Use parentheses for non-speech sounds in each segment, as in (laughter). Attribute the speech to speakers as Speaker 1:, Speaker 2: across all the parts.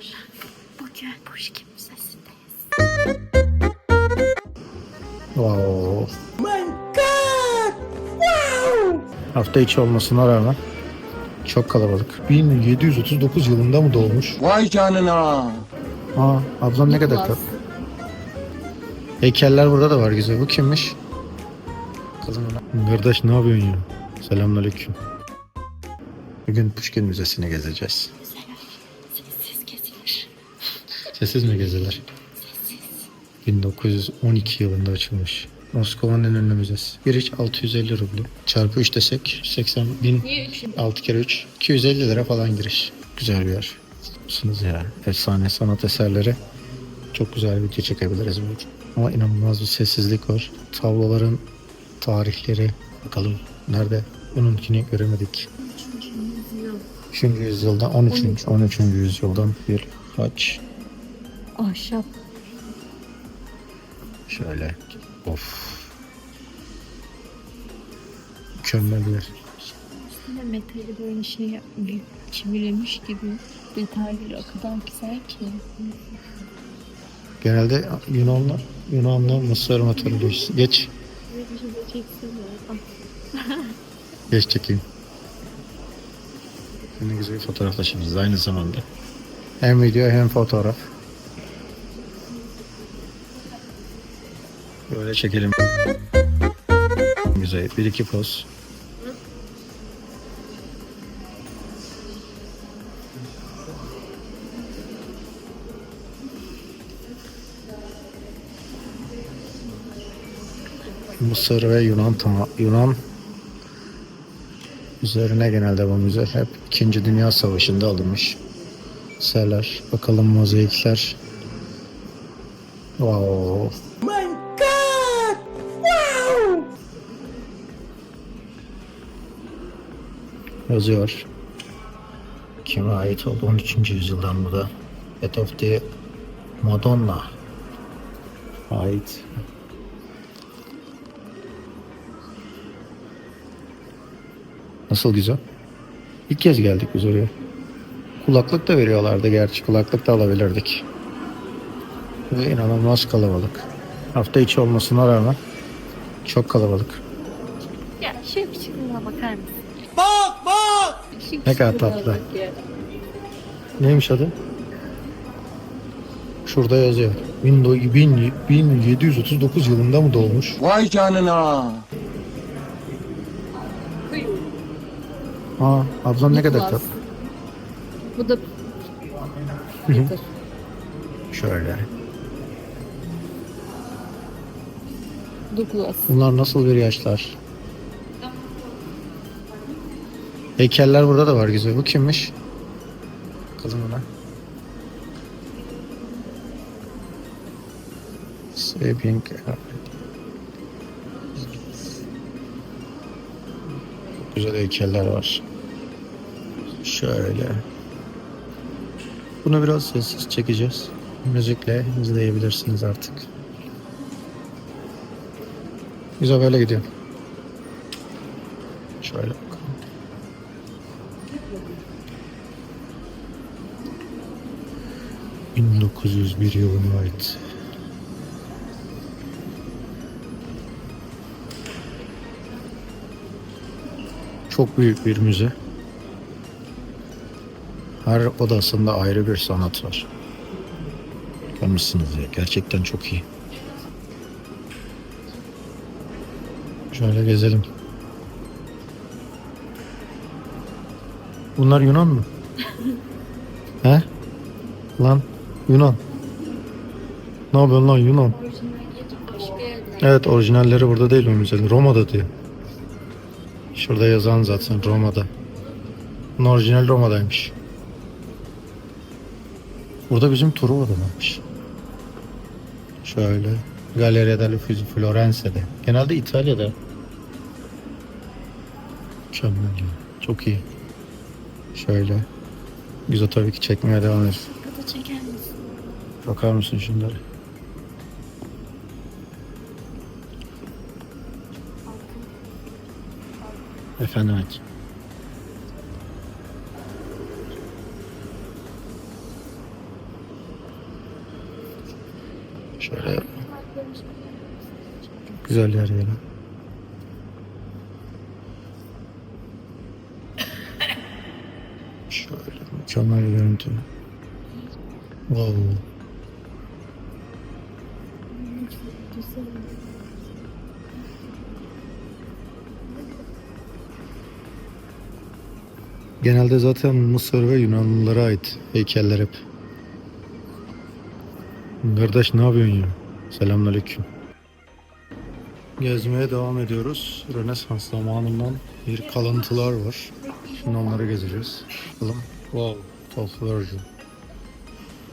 Speaker 1: Merhabalar. Bugün Pushkin Müzesi'ndeyiz.
Speaker 2: Wow. Hafta içi olmasına rağmen çok kalabalık. 1739 yılında mı doğmuş?
Speaker 3: Vay canına.
Speaker 2: Aa, ablam ne kadar tatlı. Heykeller burada da var güzel. Bu kimmiş? Kızım. Kardeş ne yapıyorsun ya? Selamünaleyküm. Bugün Pushkin Müzesi'ni gezeceğiz.
Speaker 1: Sessiz
Speaker 2: mi gezilir? 1912 yılında açılmış. Moskova'nın en ünlü müzesi. Giriş 650 ruble. Çarpı 3 desek 80 bin. 6 kere 3. 250 lira falan giriş. Güzel bir yer. Musunuz ya? Efsane sanat eserleri. Çok güzel bir video çekebiliriz burada. Ama inanılmaz bir sessizlik var. Tabloların tarihleri. Bakalım nerede? Onunkini göremedik. 3. yüzyılda 13. 13. yüzyıldan bir haç.
Speaker 1: Ahşap.
Speaker 2: Şöyle. Of. Mükemmel bir yer.
Speaker 1: Üstüne metali böyle şey çivilemiş gibi detayları o kadar güzel ki.
Speaker 2: Genelde Yunanlar, Yunanlı Mısır metalolojisi. Geç. Geç çekeyim. Ne güzel fotoğraflaşırız aynı zamanda. Hem video hem fotoğraf. Böyle çekelim. Güzel. Bir iki poz. Mısır ve Yunan Yunan üzerine genelde bu müze hep 2. Dünya Savaşı'nda alınmış. Eserler. Bakalım mozaikler. Wow. Yazıyor. Kime ait oldu? 13. yüzyıldan bu da. Head of the Madonna ait. Nasıl güzel? İlk kez geldik biz oraya. Kulaklık da veriyorlardı gerçi. Kulaklık da alabilirdik. Ve inanılmaz kalabalık. Hafta içi olmasına rağmen çok kalabalık.
Speaker 1: Ya şu yakışıklığına bakar mısın?
Speaker 3: Bak bak.
Speaker 2: Ne kadar tatlı. Neymiş adı? Şurada yazıyor. 19- bin- 1739 yılında mı doğmuş?
Speaker 3: Vay canına.
Speaker 2: Aa, ablam ne kadar tatlı.
Speaker 1: Bu da.
Speaker 2: Şöyle.
Speaker 1: Douglas.
Speaker 2: Bunlar nasıl bir yaşlar? Heykeller burada da var güzel. Bu kimmiş? Kızım ona. Sleeping. Çok güzel heykeller var. Şöyle. Bunu biraz sessiz çekeceğiz. Müzikle izleyebilirsiniz artık. Güzel böyle gidiyor. Şöyle bakalım. ...1901 yılına ait. Çok büyük bir müze. Her odasında ayrı bir sanat var. Görmüşsünüz ya. Gerçekten çok iyi. Şöyle gezelim. Bunlar Yunan mı? (laughs) He? Lan Yunan. Ne yapıyorsun lan Yunan? Evet orijinalleri burada değil o müzenin. Roma'da diyor. Şurada yazan zaten Roma'da. Bunun orijinal Roma'daymış. Burada bizim Truva'da varmış. Şöyle. Galleria della Uffizi Florence'de. Genelde İtalya'da. Mükemmel ya. Çok iyi. Şöyle. Güzel tabii ki çekmeye devam ediyoruz.
Speaker 1: Çeker?
Speaker 2: Bakar mısın şunlara? Efendim evet. Şöyle güzel yer yine. Şöyle mükemmel görüntü. Wow. Genelde zaten Mısır ve Yunanlılara ait heykeller hep. Kardeş ne yapıyorsun ya? Selamünaleyküm. Gezmeye devam ediyoruz. Rönesans zamanından bir kalıntılar var. Şimdi onları gezeceğiz. Bakalım. Wow. Version.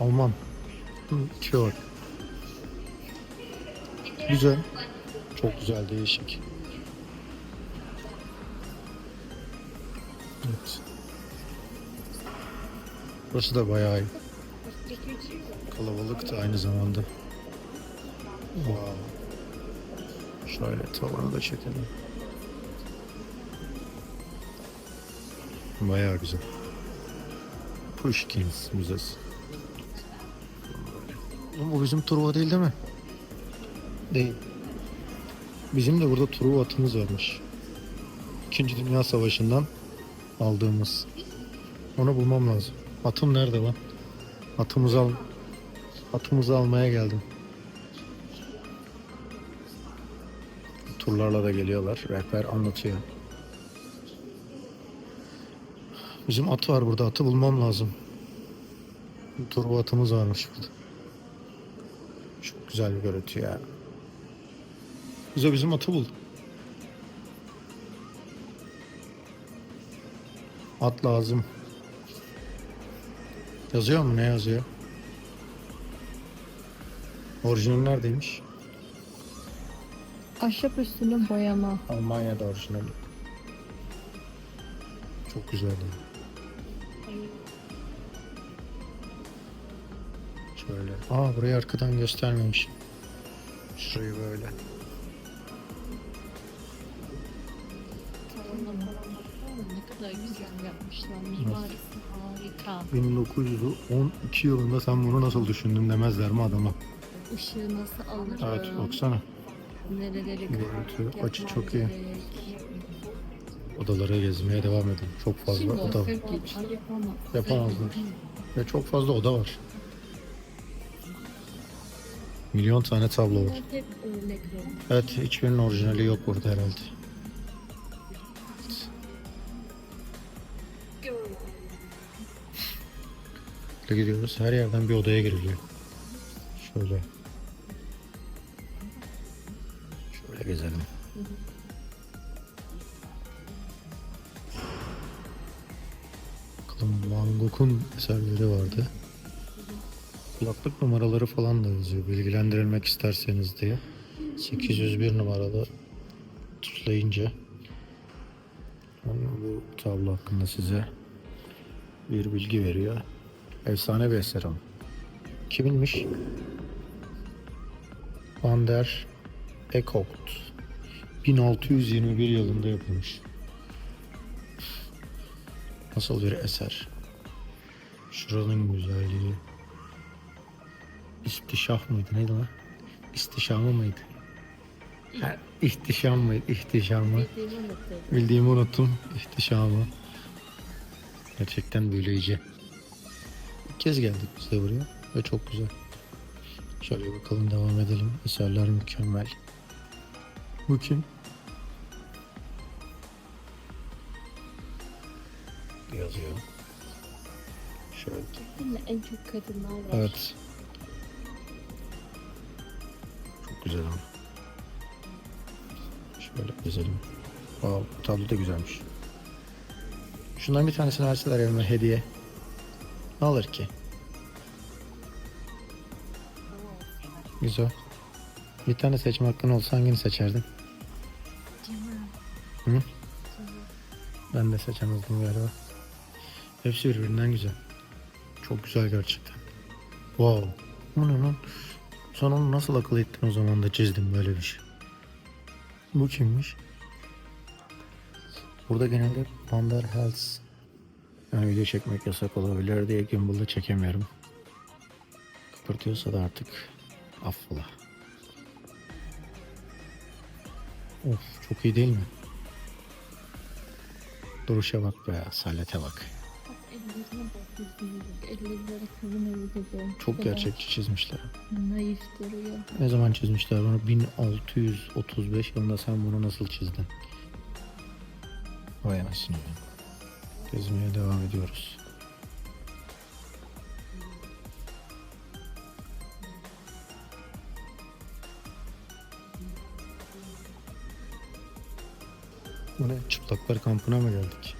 Speaker 2: Alman. Hı, Kör. Güzel. Çok güzel, değişik. Evet. Burası da bayağı iyi. Kalabalık da aynı zamanda. Wow. Şöyle tavanı da çekelim. Bayağı güzel. Pushkins Müzesi. Oğlum bu bizim Truva değil değil mi? Değil. Bizim de burada Truva atımız varmış. İkinci Dünya Savaşı'ndan aldığımız. Onu bulmam lazım. Atım nerede lan? Atımızı al. Atımızı almaya geldim. Turlarla da geliyorlar. Rehber anlatıyor. Bizim at var burada. Atı bulmam lazım. Turbo atımız varmış burada. Çok güzel bir görüntü ya. Bize bizim atı bul. At lazım. Yazıyor mu? Ne yazıyor? Orijinal neredeymiş?
Speaker 1: Ahşap üstünde boyama.
Speaker 2: Almanya'da orijinali. Çok güzeldi. Şöyle. Aa burayı arkadan göstermemiş. Şurayı böyle.
Speaker 1: Kadar güzel yapmışlar. Mimarisi harika.
Speaker 2: 1912 yılında sen bunu nasıl düşündün demezler mi adama?
Speaker 1: Işığı nasıl alırım?
Speaker 2: Evet baksana.
Speaker 1: Nereleri
Speaker 2: Görüntü, açı
Speaker 1: yapmam
Speaker 2: çok iyi.
Speaker 1: gerek.
Speaker 2: Odalara gezmeye devam edelim. Çok fazla
Speaker 1: Şimdi
Speaker 2: oda
Speaker 1: yapamaz.
Speaker 2: Yapamazlar. ve çok fazla oda var. Milyon tane tablo var.
Speaker 1: Bunlar hep örnek olmuş.
Speaker 2: Evet hiçbirinin orijinali yok burada herhalde. Böyle gidiyoruz. Her yerden bir odaya giriliyor. Şöyle. Şöyle gezelim. Bakalım Van Gogh'un eserleri vardı. Kulaklık numaraları falan da yazıyor. Bilgilendirilmek isterseniz diye. 801 numaralı tuşlayınca bu tablo hakkında size bir bilgi veriyor. Efsane bir eser ama. Kiminmiş? Van der Ekholt. 1621 yılında yapılmış. Nasıl bir eser? Şuranın güzelliği. İstişah mıydı? Neydi lan? İstişamı mıydı? Ha, ihtişam mıydı? İhtişamı. Bildiğimi unuttum. İhtişamı. Gerçekten büyüleyici. İlk kez geldik biz de buraya ve çok güzel. Şöyle bakalım devam edelim. Eserler mükemmel. Bu kim? Yazıyor. Şöyle.
Speaker 1: En çok kadınlar var.
Speaker 2: Evet. Çok güzel ama. Şöyle gezelim. Aa, tablo da güzelmiş. Şundan bir tanesini verseler elime hediye. Ne alır ki? Güzel. Bir tane seçme hakkın olsa hangini seçerdin? Hı? Ben de seçemezdim galiba. Hepsi birbirinden güzel. Çok güzel gerçekten. Wow. Bu ne lan? Sen onu nasıl akıl ettin o zaman da çizdin böyle bir şey? Bu kimmiş? Burada genelde Vander Hels yani video çekmek yasak olabilir diye gimbal'da çekemiyorum. Kıpırtıyorsa da artık Affola. Of çok iyi değil mi? Duruşa bak be, salete bak. Çok gerçekçi çizmişler.
Speaker 1: Naif duruyor.
Speaker 2: Ne zaman çizmişler bunu? 1635 yılında sen bunu nasıl çizdin? Vay anasını. Gezmeye devam ediyoruz. Bu ne? Çıplaklar kampına mı geldik?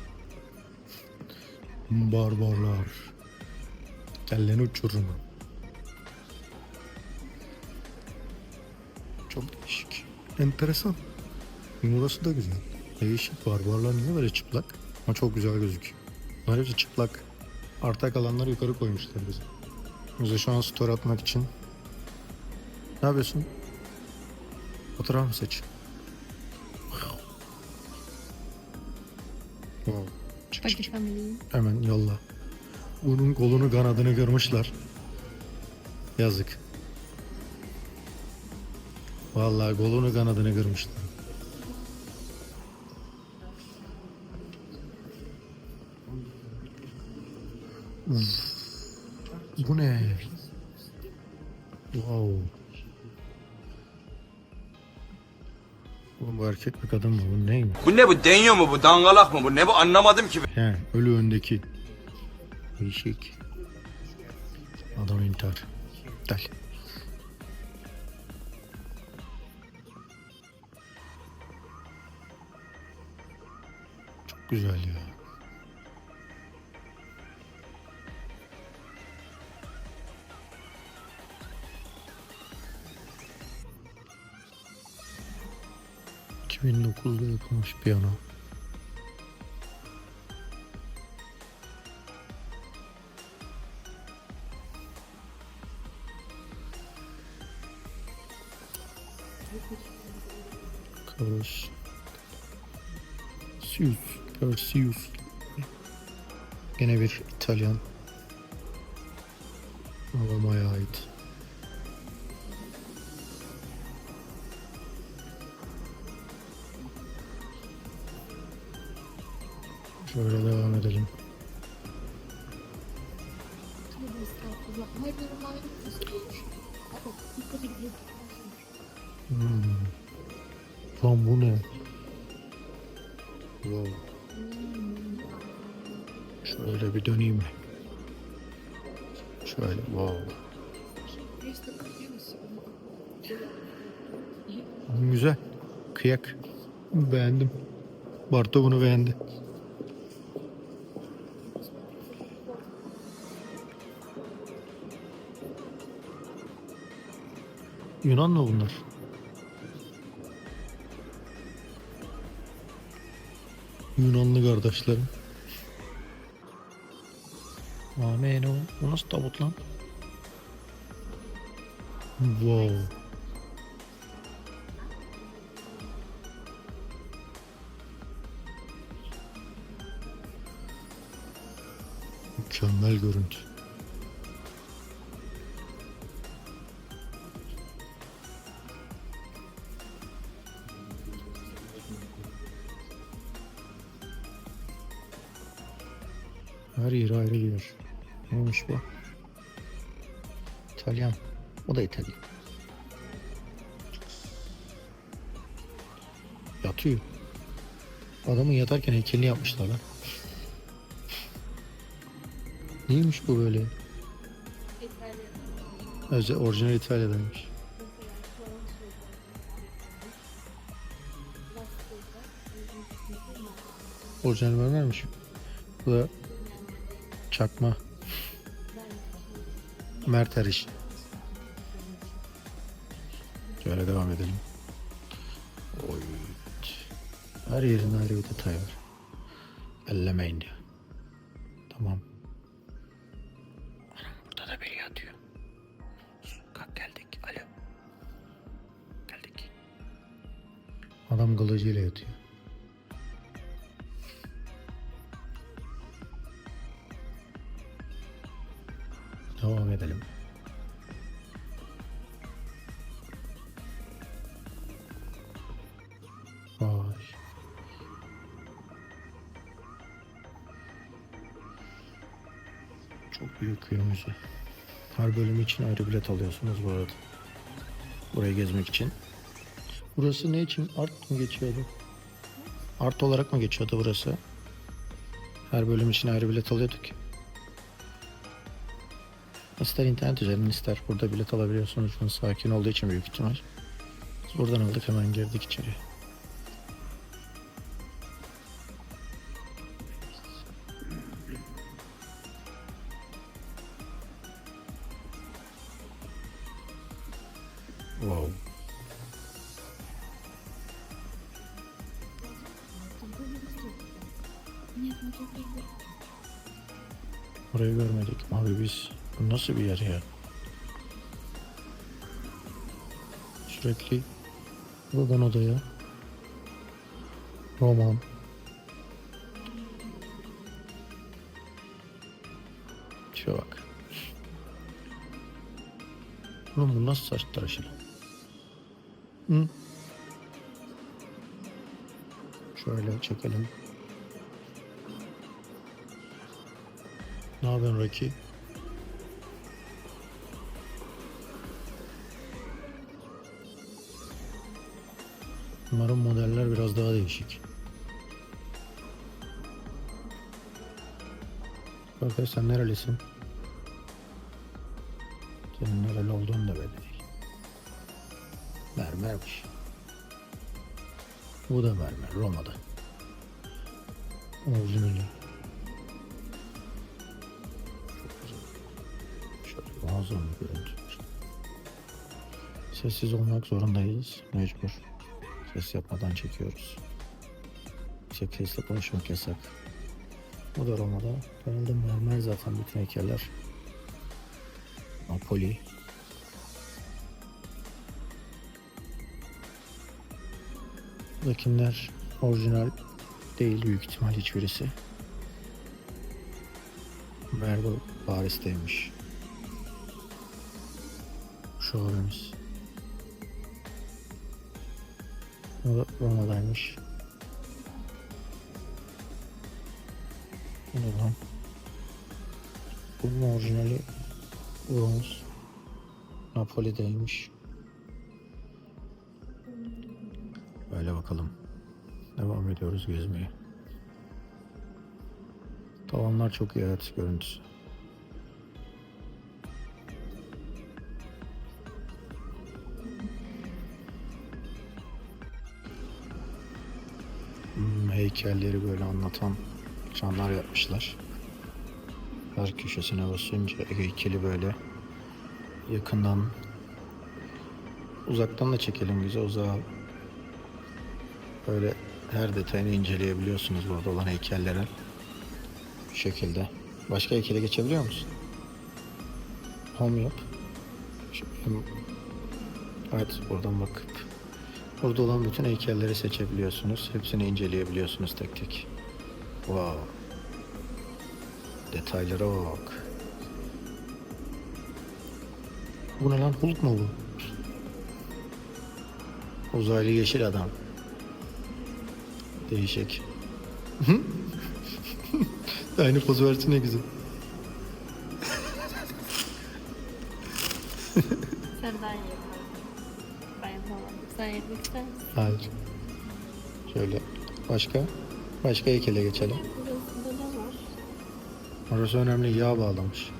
Speaker 2: Barbarlar. Kelleni uçururum. Çok değişik. Enteresan. Burası da güzel. Değişik barbarlar niye böyle çıplak? Ama çok güzel gözüküyor. Bunlar hepsi çıplak. Arta kalanları yukarı koymuşlar bize. Bize şu an story atmak için. Ne yapıyorsun? Fotoğraf mı seç? Wow. Çık, çık, çık. Hemen yolla. Bunun kolunu kanadını kırmışlar. Yazık. Vallahi kolunu kanadını kırmışlar. Bu ne? Wow. Oğlum bu erkek mi kadın mı? Bu neymiş?
Speaker 3: Bu ne bu deniyor mu bu dangalak mı bu ne bu anlamadım ki.
Speaker 2: He, ölü öndeki. Değişik. Adam intihar. Gel. Çok güzel ya. ...2009'da yapılmış piyano. Carlos Sius Perseus Gene bir İtalyan. Almanya'ya ait Şöyle devam edelim. Hmm. Lan bu ne? Wow. Şöyle bir döneyim. Şöyle wow. Güzel. Kıyak. Beğendim. Barto bunu beğendi. Yunan mı bunlar? Yunanlı kardeşlerim. Amen o. O nasıl tabut lan? Wow. Mükemmel görüntü. Her yeri ayrı bir yer. Neymiş bu? İtalyan. O da İtalyan. Yatıyor. Adamın yatarken heykelini yapmışlar lan. Neymiş bu böyle? Özel, orijinal İtalya'daymış. Orijinal mermermiş. Bu da çakma. Mert Eriş. Şöyle devam edelim. Oy. Her yerin ayrı bir detay var. Ellemeyin diyor. Tamam. Anam burada da biri yatıyor. Kalk geldik. Alo. Geldik. Adam kılıcıyla yatıyor. edelim. Vay. Çok büyük bir. Her bölüm için ayrı bilet alıyorsunuz bu arada. Burayı gezmek için. Burası ne için? Art mı geçiyordu? Art olarak mı geçiyordu burası? Her bölüm için ayrı bilet alıyorduk ki. İster internet üzerinden ister burada bilet alabiliyorsunuz. Sakin olduğu için büyük ihtimal. Buradan aldık hemen girdik içeri. Nasıl bir yer ya? Sürekli odadan odaya. Roman. Şuna bak. Oğlum bu nasıl saç tıraşı? Hı? Şöyle çekelim. Ne yapıyorsun Rocky? Umarım modeller biraz daha değişik. Arkadaş sen nerelisin? Senin nereli olduğun da belli değil. Mermermiş. Bu da mermer Roma'da. Orijinali. Çok güzel. Şöyle muazzam bir görüntü. Sessiz olmak zorundayız. Mecbur. Ses yapmadan çekiyoruz. Yüksek sesle konuşmak yasak. Bu da Roma'da. Genelde mermer zaten bütün heykeller. Napoli. Buradakiler orijinal değil büyük ihtimal hiçbirisi. Merve Paris'teymiş. Şu abimiz. Roma'daymış. Ne lan? Bunun orijinali Bronz. Napoli'deymiş. Böyle bakalım. Devam ediyoruz gezmeye. Tavanlar çok iyi evet görüntüsü. Heykelleri böyle anlatan canlar yapmışlar. Her köşesine basınca heykeli böyle yakından uzaktan da çekelim güzel uzağa böyle her detayını inceleyebiliyorsunuz burada olan heykellerin bu şekilde. Başka heykele geçebiliyor musun? Home yap. Şu- Evet buradan bakıp burada olan bütün heykelleri seçebiliyorsunuz. Hepsini inceleyebiliyorsunuz tek tek. Wow. Detaylara bak. Bu ne lan? Hulk mu bu? Uzaylı yeşil adam. Değişik. (laughs) Aynı poz versin ne güzel.
Speaker 1: Sen daha iyi yapardın. Ben yapamadım. İster misin?
Speaker 2: Hayır. Şöyle. Başka? Başka heykele geçelim.
Speaker 1: Burasında ne var?
Speaker 2: Orası önemli. Yağ bağlamış.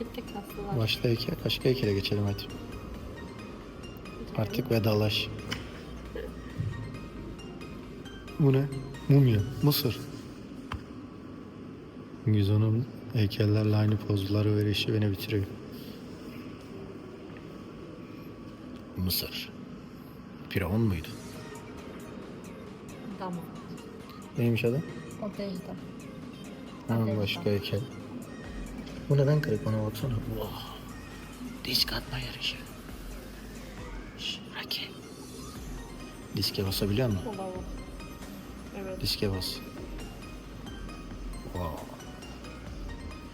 Speaker 1: Bir tek var.
Speaker 2: Başka heykel. Başka heykele geçelim hadi. Artık vedalaş. Bu ne? Mumya. Mısır. Güzon'un heykellerle aynı pozları verişi beni bitiriyor. Mısır. Firavun muydu?
Speaker 1: Tamam.
Speaker 2: Neymiş adı?
Speaker 1: O değil de.
Speaker 2: Ha,
Speaker 1: Evet,
Speaker 2: başka heykel. Bu neden kırık bana baksana. Wow. Disk atma yarışı. Şş, Raki. Diske basabiliyor musun?
Speaker 1: Evet.
Speaker 2: Diske bas. Wow.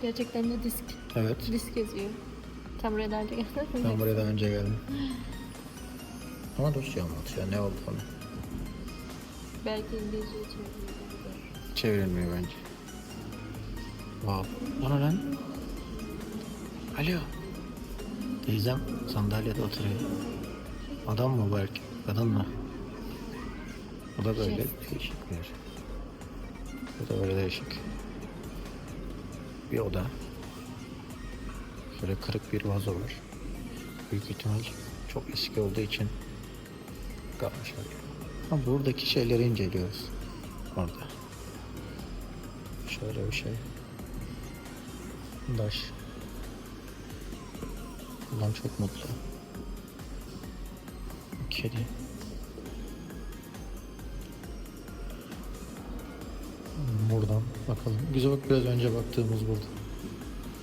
Speaker 1: Gerçekten de disk.
Speaker 2: Evet.
Speaker 1: Disk yazıyor. Tam buraya daha önce geldi.
Speaker 2: Ben buraya daha önce geldim. (laughs) Ama Rusça anlat ya ne oldu falan.
Speaker 1: Belki İngilizce çeviriyor.
Speaker 2: Çevrilmiyor bence. Wow. Bana lan. Alo. Teyzem sandalyede oturuyor. Adam mı erkek? Kadın mı? O da böyle değişik bir yer. Bu da böyle değişik. Bir oda. Şöyle kırık bir vazo var. Büyük ihtimal çok eski olduğu için kalmışlar. Ama buradaki şeyleri inceliyoruz. Orada. Şöyle bir şey. Daş. Ulan çok mutlu. Kedi. Buradan bakalım. Güzel bak biraz önce baktığımız burada.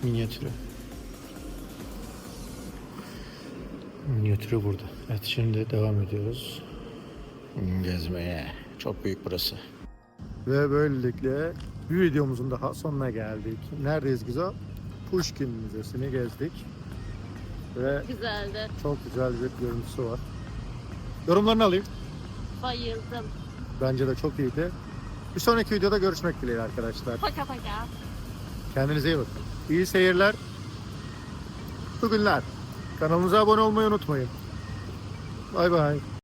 Speaker 2: Minyatürü. Minyatürü burada. Evet şimdi devam ediyoruz. Gezmeye. Çok büyük burası. Ve böylelikle bir videomuzun daha sonuna geldik. Neredeyiz Gizo? Pushkin Müzesi'ni gezdik. Ve
Speaker 1: Güzeldi.
Speaker 2: çok güzel bir görüntüsü var. Yorumlarını alayım.
Speaker 1: Bayıldım.
Speaker 2: Bence de çok iyiydi. Bir sonraki videoda görüşmek dileğiyle arkadaşlar.
Speaker 1: Paka paka.
Speaker 2: Kendinize iyi bakın. İyi seyirler. Bugünler. Kanalımıza abone olmayı unutmayın. Bay bay.